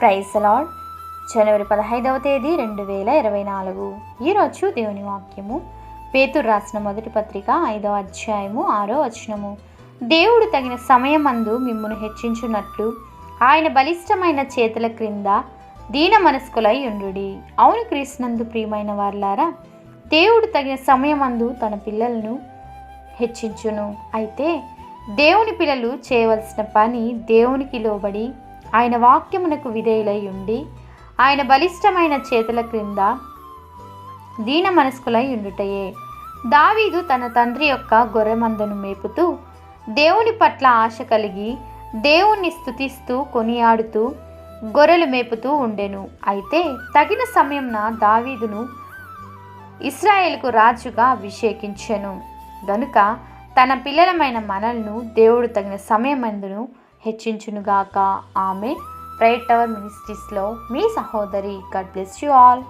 Praise lord. జనవరి పదహైదవ తేదీ రెండు వేల ఇరవై నాలుగు. ఈరోజు దేవుని వాక్యము. పేతురు రాసిన మొదటి పత్రిక ఐదవ అధ్యాయము ఆరో వచనము. దేవుడు తగిన సమయమందు మిమ్మను హెచ్చించున్నట్లు ఆయన బలిష్టమైన చేతుల క్రింద దీన మనస్కులై ఉండుడి. అవును క్రీస్తునందు ప్రియమైన వారులారా దేవుడు తగిన సమయమందు తన పిల్లలను హెచ్చించును. అయితే దేవుని పిల్లలు చేయవలసిన పని దేవునికి లోబడి ఆయన వాక్యమునకు విధేయులై ఉండి ఆయన బలిష్టమైన చేతుల క్రింద దీన మనస్కులై ఉండుటయే. దావీదు తన తండ్రి యొక్క గొర్రెమందను మేపుతూ దేవుని పట్ల ఆశ కలిగి దేవుణ్ణి స్థుతిస్తూ కొనియాడుతూ గొర్రెలు మేపుతూ ఉండెను. అయితే తగిన సమయంన దావీదును ఇస్రాయేల్కు రాజుగా అభిషేకించెను. గనుక తన పిల్లలమైన మనల్ను దేవుడు తగిన సమయమందును హెచ్చించునుగాక. ఆమె ప్రైట్ టవర్ మినిస్ట్రీస్లో మీ సహోదరి. God bless you all.